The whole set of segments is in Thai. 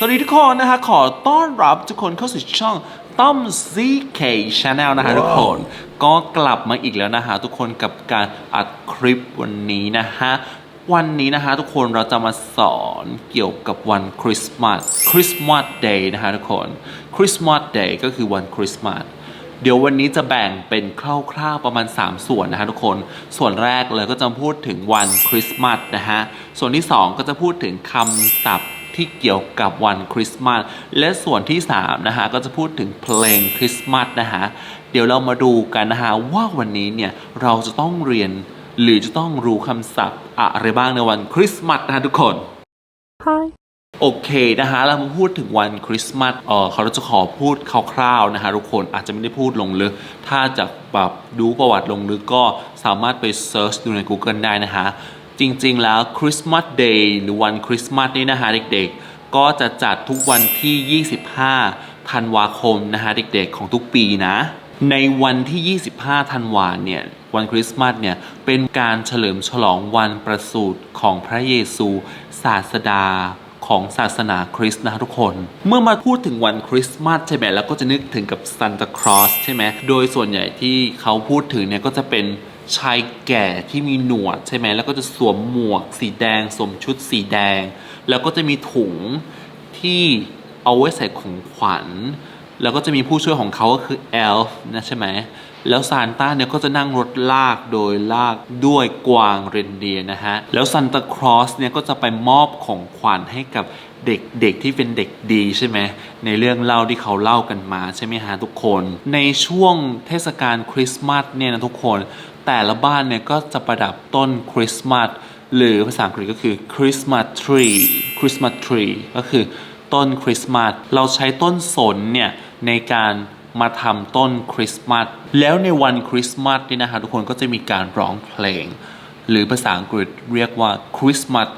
สวัสดีทุกคนนะคะขอต้อนรับทุกคนเข้าสู่ช่องต้อม ZK Channel นะคะทุกคน ก็กลับมาอีกแล้วนะคะทุกคนกับการอัดคลิปวันนี้นะคะวันนี้นะคะทุกคนเราจะมาสอนเกี่ยวกับวันคริสต์มาสคริสต์มาสเดย์นะคะทุกคนคริสต์มาสเดย์ก็คือวันคริสต์มาสเดี๋ยววันนี้จะแบ่งเป็นคร่าวๆประมาณ 3 ส่วนนะฮะทุกคน ส่วนแรกเลยก็จะพูดถึงวันคริสต์มาสนะฮะ ส่วนที่ 2 ก็จะพูดถึงคำศัพท์ ที่เกี่ยวกับวันคริสต์มาสและส่วนที่3นะฮะก็จะพูดถึงเพลงคริสต์มาสนะฮะเดี๋ยวเรามาดูกันนะฮะว่าวันนี้เนี่ยเราจะต้องเรียนหรือจะต้องรู้คำศัพท์อะไรบ้างในวันคริสต์มาสนะฮะทุกคน Hi. โอเคนะฮะเรามาพูดถึงวันคริสต์มาสเออเขาจะขอพูดคร่าวๆนะฮะทุกคนอาจจะไม่ได้พูดลงลึก ถ้าจะแบบดูประวัติลงลึกก็สามารถไปเซิร์ชดูใน Google ได้นะฮะ จริงๆ แล้วคริสต์มาสเดย์หรือวันคริสต์มาสนี่นะฮะเด็กๆ ก็จะจัดทุกวันที่ 25 ธันวาคมนะฮะเด็กๆ ของทุกปีนะ ในวันที่ 25 ธันวาเนี่ยวันคริสต์มาสเนี่ยเป็นการเฉลิมฉลองวันประสูติของพระเยซูศาสดาของศาสนาคริสต์นะทุกคน เมื่อมาพูดถึงวันคริสต์มาสใช่ไหมแล้วก็จะนึกถึงกับซานตาครอสใช่ไหมโดยส่วนใหญ่ที่เขาพูดถึงเนี่ยก็จะเป็น ชายแก่ที่มีหนวดใช่ไหมแล้วก็จะสวมหมวก สีแดงสวมชุดสีแดง แล้วก็จะมีถุงที่เอาไว้ใส่ของขวัญ แล้วก็จะมีผู้ช่วยของเขาก็คือเอลฟ์นะใช่ไหมแล้วซานต้าเนี่ยก็จะนั่งรถลากโดยลากด้วยกวางเรนเดียนะฮะ แล้วซันตาครอสเนี่ยก็จะไปมอบของขวัญให้กับเด็กๆที่เป็นเด็กดีใช่ไหมในเรื่องเล่าที่เขาเล่ากันมาใช่ไหมฮะทุกคน ในช่วงเทศกาลคริสต์มาสเนี่ยนะทุกคน แต่ละบ้านเนี่ยก็จะประดับต้นคริสต์มาสหรือภาษาอังกฤษก็คือ Christmas tree Christmas tree ก็คือต้นคริสต์มาสเราใช้ต้นสนเนี่ยในการมาทำต้นคริสต์มาสแล้วในวันคริสต์มาสนี่นะฮะทุกคนก็จะมีการร้องเพลง หรือภาษาอังกฤษเรียกว่า Christmas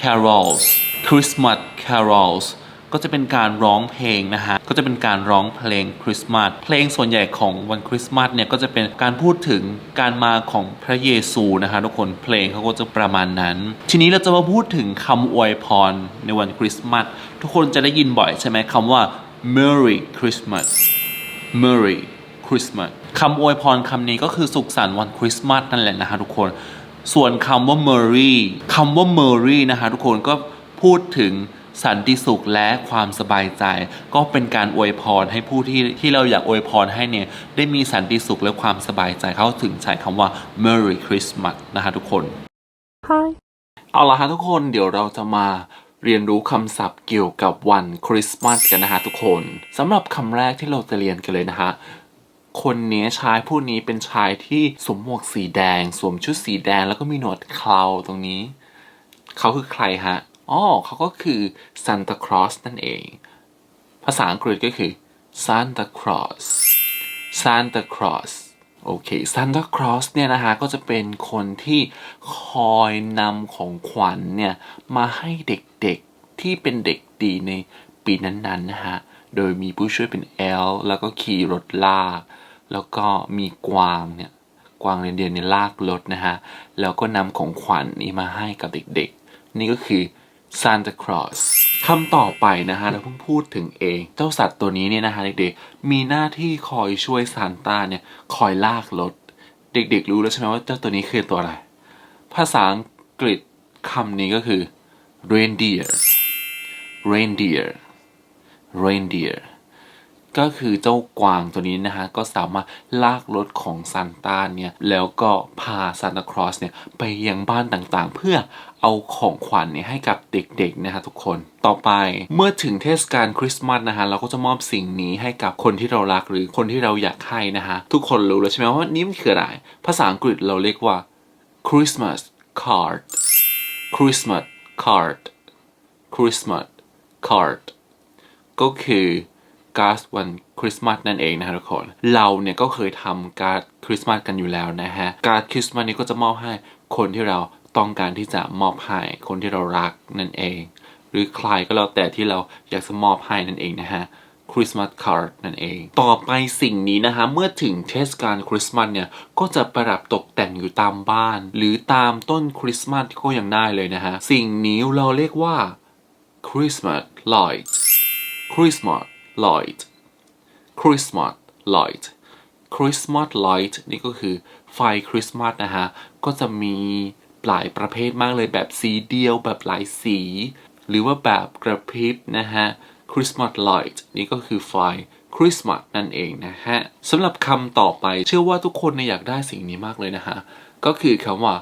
carols Christmas carols ก็จะเป็นการร้องเพลงนะฮะ ก็จะเป็นการร้องเพลงคริสต์มาส เพลงส่วนใหญ่ของวันคริสต์มาสเนี่ยก็จะเป็นการพูดถึงการมาของพระเยซูนะฮะทุกคน เพลงเขาก็จะประมาณนั้น ทีนี้เราจะมาพูดถึงคำอวยพรในวันคริสต์มาส ทุกคนจะได้ยินบ่อยใช่ไหมคำว่า Merry Christmas Merry Christmas คำอวยพรคำนี้ก็คือสุขสันต์วันคริสต์มาสนั่นแหละนะฮะทุกคน ส่วนคำว่า Merry คำว่า Merry นะฮะทุกคนก็พูดถึง สันติสุขและความสบายใจ ก็เป็นการอวยพรให้ผู้ที่ที่เราอยากอวยพรให้เนี่ยได้มีสันติสุขและความสบายใจเขาถึงใช้คำว่า Merry Christmas นะฮะทุกคน Hi. เอาละฮะทุกคนเดี๋ยวเราจะมาเรียนรู้คำศัพท์เกี่ยวกับวันคริสต์มาสกันนะฮะทุกคนสำหรับคำแรกที่เราจะเรียนกันเลยนะฮะคนนี้ชายผู้นี้เป็นชายที่สวมหมวกสีแดง สวมชุดสีแดงแล้วก็มีหนวดเคราตรงนี้ เขาคือใครฮะ อ๋อเขาก็คือซานตาครอสนั่นเอง ภาษาอังกฤษก็คือ Santa Claus Santa Claus โอเค Santa Claus เนี่ยนะฮะก็จะเป็นคนที่คอยนำของขวัญเนี่ย มาให้เด็กๆที่เป็นเด็กดีในปีนั้นๆนะฮะ โดยมีผู้ช่วยเป็นเอลแล้วก็ขี่รถลาก แล้วก็มีกวางเนี่ย กวางเรนเดียร์เนี่ยลากรถนะฮะ แล้วก็นำของขวัญนี้มาให้กับเด็กๆ นี่ก็คือ ซานตาคลอสคำต่อไปนะฮะเราเพิ่งพูดถึงเอง เจ้าสัตว์ตัวนี้เนี่ยนะฮะเด็กๆมีหน้าที่คอยช่วยซานต้าเนี่ยคอยลากรถ เด็กๆ รู้แล้วใช่ไหมว่าเจ้าตัวนี้คือตัวอะไร ภาษาอังกฤษคำนี้ก็คือ reindeer reindeer reindeer ก็คือเจ้ากวางตัวนี้นะฮะก็สามารถลากรถของซานต้าเนี่ยแล้วก็พาซานตาครอสเนี่ยไปยังบ้านต่างๆ เพื่อเอาของขวัญเนี่ยให้กับเด็กๆนะฮะทุกคนต่อไปเมื่อถึงเทศกาลคริสต์มาสนะฮะเราก็จะมอบสิ่งนี้ให้กับคนที่เรารักหรือคนที่เราอยากให้นะฮะทุกคนรู้แล้วใช่ไหมว่านี่มันคืออะไร ภาษาอังกฤษเราเรียกว่า Christmas card Christmas card Christmas card ก็คือ การ์ดวันคริสต์มาสนั่นเองนะฮะทุกคน เราเนี่ยก็เคยทำการ์ดคริสต์มาสกันอยู่แล้วนะฮะ การ์ดคริสต์มาสนี้ก็จะมอบให้คนที่เราต้องการที่จะมอบให้คนที่เรารักนั่นเอง หรือใครก็แล้วแต่ที่เราอยากจะมอบให้นั่นเองนะฮะคริสต์มาสคาร์ดนั่นเอง ต่อไปสิ่งนี้นะฮะเมื่อถึงเทศกาลคริสต์มาสเนี่ย ก็จะประดับตกแต่งอยู่ตามบ้าน หรือตามต้นคริสต์มาสก็ยังได้เลยนะฮะ สิ่งนี้เราเรียกว่า Christmas light Christmas light Christmas light Christmas light นี่ก็คือไฟคริสต์มาสนะฮะ ก็จะมีหลายประเภทมากเลยแบบสีเดียวแบบหลายสี หรือว่าแบบกระพริบนะฮะ Christmas light นี่ก็คือไฟคริสต์มาสนั่นเองนะฮะสำหรับคำต่อไปเชื่อว่าทุกคนอยากได้สิ่งนี้มากเลยนะฮะ ก็คือคำว่า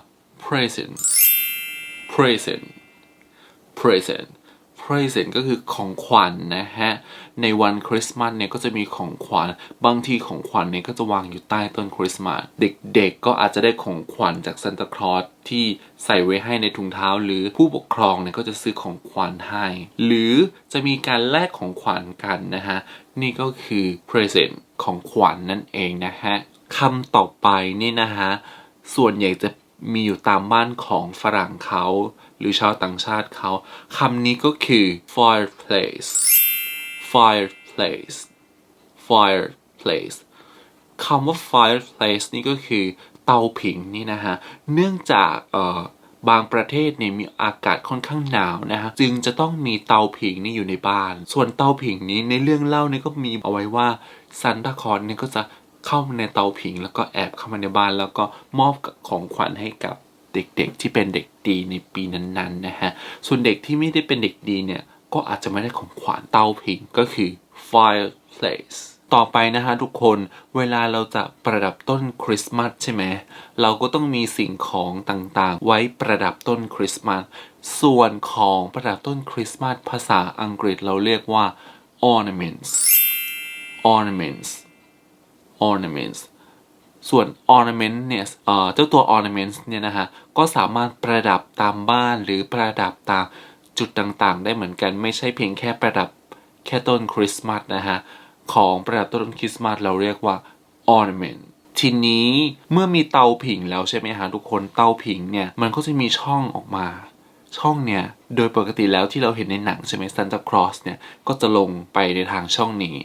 present present present present ก็คือของขวัญนนะฮะ ในวันคริสต์มาสเนี่ยก็จะมีของขวัญ บางทีของขวัญเนี่ยก็จะวางอยู่ใต้ต้นคริสต์มาส เด็กๆ ก็อาจจะได้ของขวัญจากซันตาคลอสที่ใส่ไว้ให้ในถุงเท้า หรือผู้ปกครองเนี่ยก็จะซื้อของขวัญให้ หรือจะมีการแลกของขวัญกันนะฮะ นี่ก็คือ present ของขวัญนั่นเองนะฮะคำต่อไปนี่นะฮะ ส่วนใหญ่จะมีอยู่ตามบ้านของฝรั่งเขา หรือชาวต่างชาติเขาคำนี้ก็คือ fireplace fireplace fireplace คำว่า fireplace นี่ก็คือเตาผิงนี่นะฮะ เนื่องจากเอ่อบางประเทศเนี่ยมีอากาศค่อนข้างหนาวนะฮะจึงจะต้องมีเตาผิงนี่อยู่ในบ้าน ส่วนเตาผิงนี้ในเรื่องเล่าเนี่ยก็มีเอาไว้ว่าซันตาคอสเนี่ยก็จะเข้ามาในเตาผิง แล้วก็แอบเข้ามาในบ้านแล้วก็มอบของขวัญให้กับ เด็กๆ ที่เป็นเด็กดีในปีนั้นๆนะฮะ ส่วนเด็กที่ไม่ได้เป็นเด็กดีเนี่ย ก็อาจจะไม่ได้ของขวัญเตาผิงก็คือ fireplace ต่อไปนะฮะทุกคนเวลาเราจะประดับต้นคริสต์มาสใช่ไหมเราก็ต้องมีสิ่งของต่างๆ ไว้ประดับต้นคริสต์มาสส่วนของประดับต้นคริสต์มาสภาษาอังกฤษเราเรียกว่า ornaments ornaments ornaments ส่วน ornament เนี่ยเอ่อเจ้าตัว ornaments เนี่ยนะฮะ ก็สามารถประดับตามบ้านหรือประดับตามจุดต่างๆ ได้เหมือนกัน ไม่ใช่เพียงแค่ประดับแค่ต้นคริสต์มาสนะฮะ ของประดับต้นคริสต์มาสเราเรียกว่า ornament ทีนี้เมื่อมีเตาผิงแล้วใช่ไหมฮะทุกคนเตาผิงเนี่ย มันก็จะมีช่องออกมา ช่องเนี่ย โดยปกติแล้วที่เราเห็นในหนังใช่ไหมซันตาครอสเนี่ย ก็จะลงไปในทางช่องนี้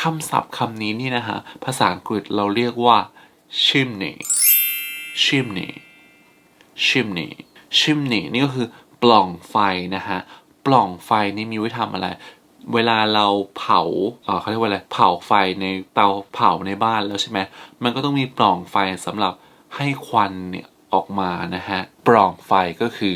คำศัพท์คำนี้นี่นะฮะภาษาอังกฤษเราเรียกว่า chimney chimney chimney chimney นี่ก็คือปล่องไฟนะฮะ ปล่องไฟนี่มีไว้ทำอะไร เวลาเราเผาเอ่อเขาเรียกว่าอะไร เผาไฟในเตาเผาในบ้านแล้วใช่ไหม มันก็ต้องมีปล่องไฟสำหรับให้ควันเนี่ยออกมานะฮะ ปล่องไฟก็คือ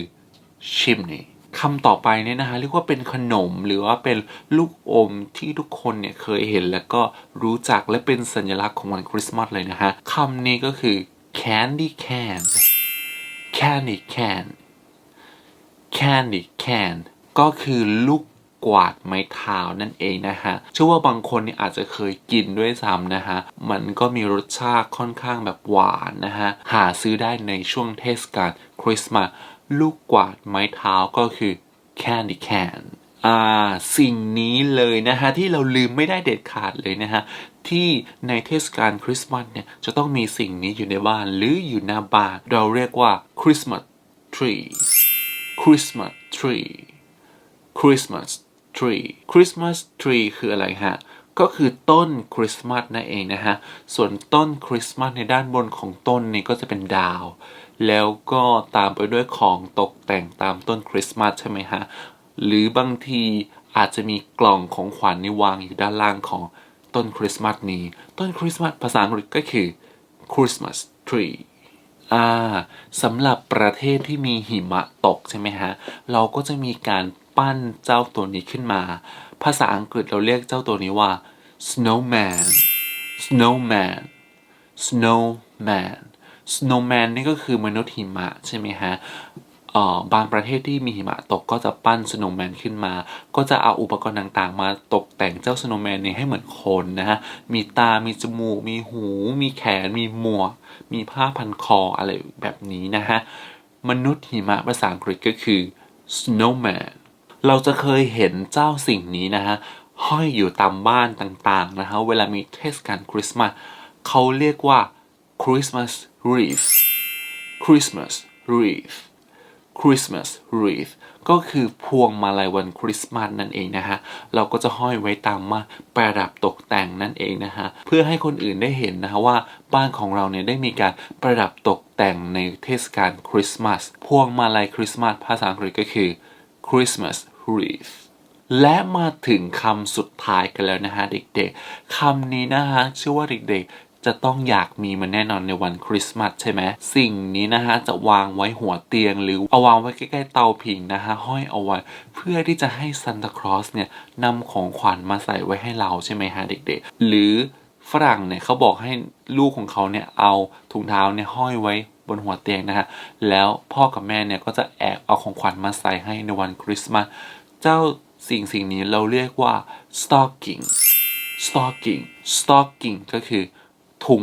chimney คำต่อไปเนี่ยนะฮะเรียกว่าเป็นขนมหรือว่าเป็นลูกอมที่ทุกคนเนี่ยเคยเห็นแล้วก็รู้จักและเป็นสัญลักษณ์ของวันคริสต์มาสเลยนะฮะคำนี้ก็คือ candy can candy can candy can ก็คือลูกกวาดไม้เท้านั่นเองนะฮะเชื่อว่าบางคนเนี่ยอาจจะเคยกินด้วยซ้ำนะฮะ มันก็มีรสชาติค่อนข้างแบบหวานนะฮะ หาซื้อได้ในช่วงเทศกาลคริสต์มาส ลูกกวาดไม้เท้าก็คือ candy can อ่าสิ่งนี้เลยนะฮะ ที่เราลืมไม่ได้เด็ดขาดเลยนะฮะ ที่ในเทศกาลคริสต์มาสเนี่ย จะต้องมีสิ่งนี้อยู่ในบ้านหรืออยู่หน้าบ้าน เราเรียกว่า Christmas tree Christmas tree Christmas tree Christmas tree คืออะไรฮะ ก็คือต้นคริสต์มาสนั่นเองนะฮะ ส่วนต้นคริสต์มาสในด้านบนของต้นนี้ก็จะเป็นดาว แล้วก็ตามไปด้วยของตกแต่งตามต้นคริสต์มาสใช่ไหมฮะ หรือบางทีอาจจะมีกล่องของขวัญนี่วางอยู่ด้านล่างของต้นคริสต์มาสนี้ ต้นคริสต์มาสภาษาอังกฤษก็คือ Christmas tree อ่าสำหรับประเทศที่มีหิมะตกใช่ไหมฮะ เราก็จะมีการปั้นเจ้าตัวนี้ขึ้นมา ภาษาอังกฤษเราเรียกเจ้าตัวนี้ว่า snowman snowman snowman snowman นี่ก็คือมนุษย์หิมะใช่ไหมฮะบางประเทศที่มีหิมะตกก็จะปั้น snowman ขึ้นมา ก็จะเอาอุปกรณ์ต่างๆ มาตกแต่งเจ้า snowman นี้ให้เหมือนคนนะฮะ มีตา มีจมูก มีหู มีแขน มีหมวก มีผ้าพันคออะไรแบบนี้นะฮะ มนุษย์หิมะภาษาอังกฤษก็คือ snowman เราจะเคยเห็นเจ้าสิ่งนี้นะฮะ ห้อยอยู่ตามบ้านต่างๆนะฮะ เวลามีเทศกาลคริสต์มาสเขาเรียกว่า Christmas wreath Christmas wreath Christmas wreath ก็คือพวงมาลัยวันคริสต์มาสนั่นเองนะฮะ เราก็จะห้อยไว้ตามมาประดับตกแต่งนั่นเองนะฮะ เพื่อให้คนอื่นได้เห็นนะฮะว่าบ้านของเราเนี่ยได้มีการประดับตกแต่งในเทศกาลคริสต์มาส พวงมาลัยคริสต์มาสภาษาอังกฤษก็คือ Christmas wreath และมาถึงคำสุดท้ายกันแล้วนะฮะเด็กๆ คำนี้นะฮะเชื่อว่าเด็กๆ จะต้องอยากมีมันแน่นอนในวันคริสต์มาสใช่ไหมสิ่งนี้นะฮะจะวางไว้หัวเตียงหรือเอาวางไว้ใกล้ๆเตาผิงนะฮะห้อยเอาไว้ เพื่อที่จะให้ซันตาคลอสเนี่ยนำของขวัญมาใส่ไว้ให้เราใช่ไหมฮะเด็กๆ หรือฝรั่งเนี่ยเขาบอกให้ลูกของเขาเนี่ยเอาถุงเท้าเนี่ยห้อยไว้บนหัวเตียงนะฮะแล้วพ่อกับแม่เนี่ยก็จะแอบเอาของขวัญมาใส่ให้ในวันคริสต์มาสเจ้าสิ่งสิ่งนี้เราเรียกว่า stocking stocking stocking ก็คือ ถุง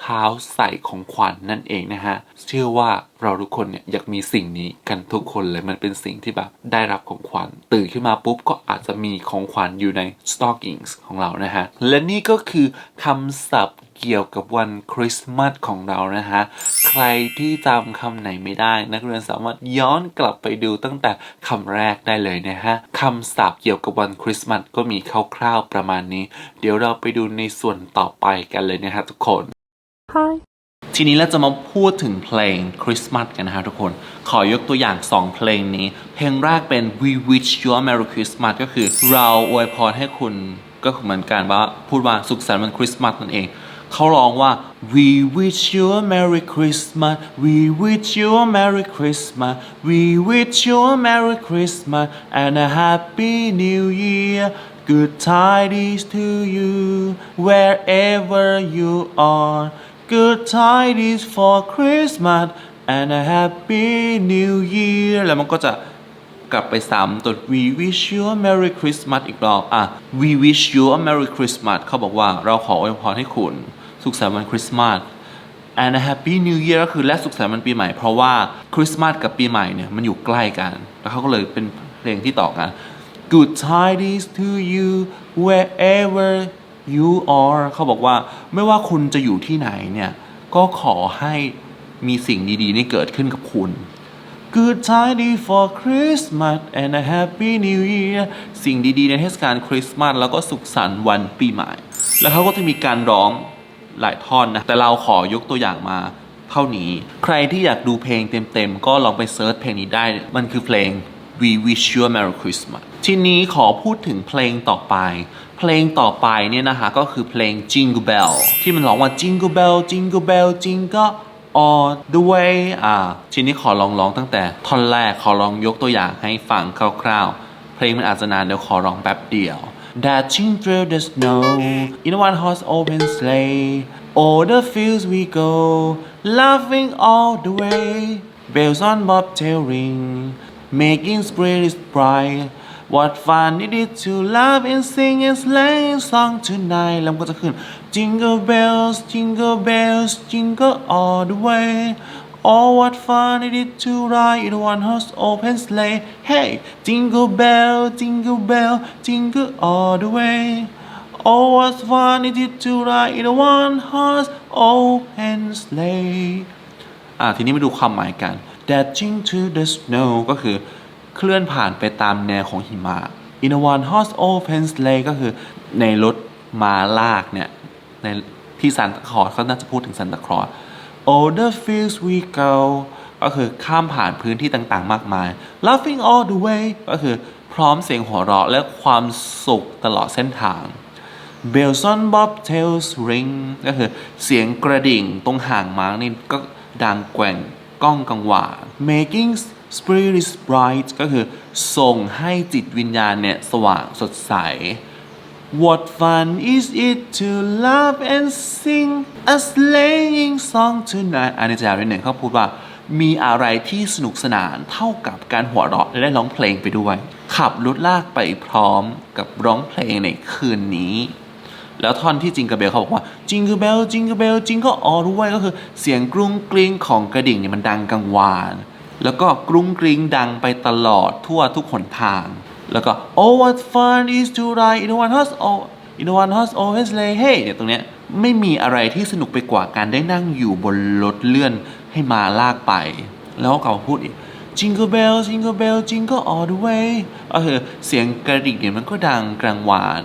เท้าใส่ของขวัญนั่นเองนะฮะ เชื่อว่าเราทุกคนเนี่ยอยากมีสิ่งนี้กันทุกคนเลยมันเป็นสิ่งที่แบบได้รับของขวัญตื่นขึ้นมาปุ๊บก็อาจจะมีของขวัญอยู่ใน stockings ของเรานะฮะ และนี่ก็คือคำศัพท์เกี่ยวกับวันคริสต์มาสของเรานะฮะ ใครที่จำคำไหนไม่ได้ นักเรียนสามารถย้อนกลับไปดูตั้งแต่คำแรกได้เลยนะฮะคำศัพท์เกี่ยวกับวันคริสต์มาสก็มีคร่าวๆประมาณนี้ เดี๋ยวเราไปดูในส่วนต่อไปกันเลยนะฮะทุกคน Hi. ทีนี้เราจะมาพูดถึงเพลงคริสต์มาสกันนะฮะทุกคน ขอยกตัวอย่าง 2 เพลงนี้ เพลงแรกเป็น We Wish You a Merry Christmas ก็คือเราอวยพรให้คุณก็เหมือนกันว่าพูดว่าสุขสันต์วันคริสต์มาสนั่นเองเขาร้องว่า We wish you a Merry Christmas We wish you a Merry Christmas We wish you a Merry Christmas and a Happy New Year Good tidings to you wherever you are Good tidings for Christmas and a Happy New Year แล้วมันก็จะกลับไปซ้ำตัว We wish you a Merry Christmas อีกรอบอะ We wish you a Merry Christmas เขาบอกว่าเราขออวยพรให้คุณ สุขสันต์วันคริสต์มาส and a Happy New Year ก็คือและสุขสันต์วันปีใหม่ เพราะว่าคริสต์มาสกับปีใหม่เนี่ยมันอยู่ใกล้กัน แล้วเขาก็เลยเป็นเพลงที่ต่อกัน Good tidings to you wherever you are เขาบอกว่าไม่ว่าคุณจะอยู่ที่ไหนเนี่ย ก็ขอให้มีสิ่งดีๆ นี่เกิดขึ้นกับคุณ Good tidings for Christmas and a Happy New Year สิ่งดีๆ ในเทศกาลคริสต์มาสแล้วก็สุขสันต์วันปีใหม่ แล้วเขาก็จะมีการร้องหลายท่อนนะ แต่เราขอยกตัวอย่างมาเท่านี้ ใครที่อยากดูเพลงเต็มๆ ก็ลองไปเซิร์ชเพลงนี้ได้ มันคือเพลง We Wish You a Merry Christmas ทีนี้ขอพูดถึงเพลงต่อไป เพลงต่อไปเนี่ยนะคะก็คือเพลง Jingle Bell ที่มันร้องว่า Jingle Bell Jingle Bell Jingle all the way อ่าทีนี้ขอลองร้องตั้งแต่ท่อนแรกขอลองยกตัวอย่างให้ฟังคร่าวๆ เพลงมันอาจจะนานเดี๋ยวขอร้องแป๊บเดียว Dashing through the snow in a one horse open sleigh O'er the fields we go laughing all the way bells on bobtail ring making spirits bright What fun it is to laugh and sing and sing song tonight แล้วมันก็จะขึ้น Jingle bells jingle bells jingle all the way Oh what fun it is to ride in a one horse open sleigh Hey jingle bell jingle bell jingle all the way Oh what fun it is to ride in a one horse open sleigh อ่าทีนี้มาดูความหมายกัน Dashing to the snow ก็คือ เคลื่อนผ่านไปตามแนวของหิมะ In a one horse open sleigh ก็คือในรถม้าลากเนี่ย ในที่ซันตาคลอสเขาน่าจะพูดถึงซันตาคลอส All the fields we go ก็คือข้ามผ่านพื้นที่ต่างๆ มากมาย Laughing all the way ก็คือพร้อมเสียงหัวเราะและความสุขตลอดเส้นทาง Bells on bobtails ring ก็คือเสียงกระดิ่งตรงห่างม้านี่ก็ดังแกว่งก้องกังวาน Making spirits bright ก็คือส่งให้จิตวิญญาณเนี่ย สว่างสดใส What fun is it to laugh and sing a sleighing song tonight อันนี้จะยาวนิดหนึ่งเขาพูดว่ามีอะไรที่สนุกสนานเท่ากับการหัวเราะและร้องเพลงไปด้วย ขับรถลากไปพร้อมกับร้องเพลงในคืนนี้ แล้วท่อนที่จิงกร์เบลเขาบอกว่าจิงกร์เบลจิงกร์เบลจิงก็ออด้วยก็คือเสียงกรุงกริ้งของกระดิ่งเนี่ยมันดังกังวาน แล้วก็กรุ้งกริ้งดังไปตลอดทั่วทุกหนทาง แล้วก็ Oh what fun is to ride in a one horse oh in a one horse open sleigh hey เนี่ยตรงเนี้ยไม่มีอะไรที่สนุกไปกว่าการได้นั่งอยู่บนรถเลื่อนให้มาลากไป แล้วก็พูดอีก Jingle bell jingle bell jingle all the way ก็คือเสียงกระดิ่งเนี่ยมันก็ดังกลางวาน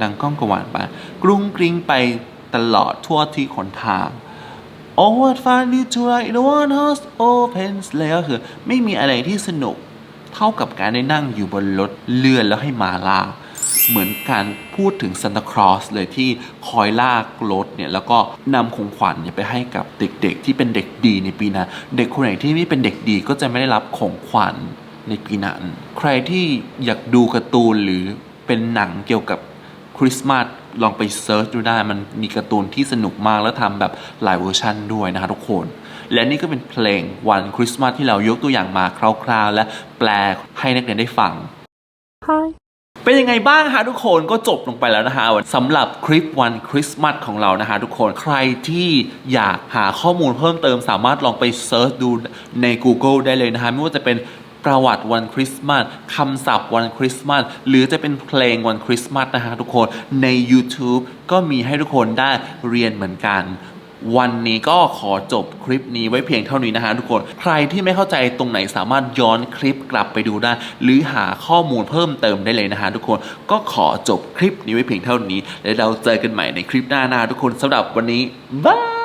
ดังก้องกระวานไปกรุงกริ้งไปตลอดทั่วที่ขนทาง Oh what fun it to ride in a one horse open sleigh ก็คือไม่มีอะไรที่สนุกเท่ากับการได้นั่งอยู่บนรถเลื่อนแล้วให้มาลาเหมือนการพูดถึงซานตาคลอสเลยที่คอยลากรถเนี่ย แล้วก็นำของขวัญไปให้กับเด็กๆ ที่เป็นเด็กดีในปีนั้น เด็กคนไหนที่ไม่เป็นเด็กดีก็จะไม่ได้รับของขวัญในปีนั้น ใครที่อยากดูการ์ตูนหรือเป็นหนังเกี่ยวกับคริสต์มาส ลองไปเซิร์ชดูได้ มันมีการ์ตูนที่สนุกมากแล้วทำแบบหลายเวอร์ชันด้วยนะคะทุกคน และนี่ก็เป็นเพลงวันคริสต์มาสที่เรายกตัวอย่างมาคร่าวๆ และแปลให้นักเรียนได้ฟัง Hi. เป็นยังไงบ้างฮะทุกคนก็จบลงไปแล้วนะฮะสำหรับคลิปวันคริสต์มาสของเรานะฮะทุกคนใครที่อยากหาข้อมูลเพิ่มเติมสามารถลองไปเซิร์ชดูใน Google ได้เลยนะฮะไม่ว่าจะเป็น ประวัติวันคริสต์มาสคำศัพท์วันคริสต์มาสหรือจะเป็นเพลงวันคริสต์มาสนะฮะทุกคนใน YouTube ก็มีให้ทุกคนได้เรียนเหมือนกันวันนี้ก็ขอจบคลิปนี้ไว้เพียงเท่านี้นะฮะทุกคน ใครที่ไม่เข้าใจตรงไหนสามารถย้อนคลิปกลับไปดูได้ หรือหาข้อมูลเพิ่มเติมได้เลยนะฮะทุกคน ก็ขอจบคลิปนี้ไว้เพียงเท่านี้ แล้วเราเจอกันใหม่ในคลิปหน้านะทุกคนสำหรับวันนี้บาย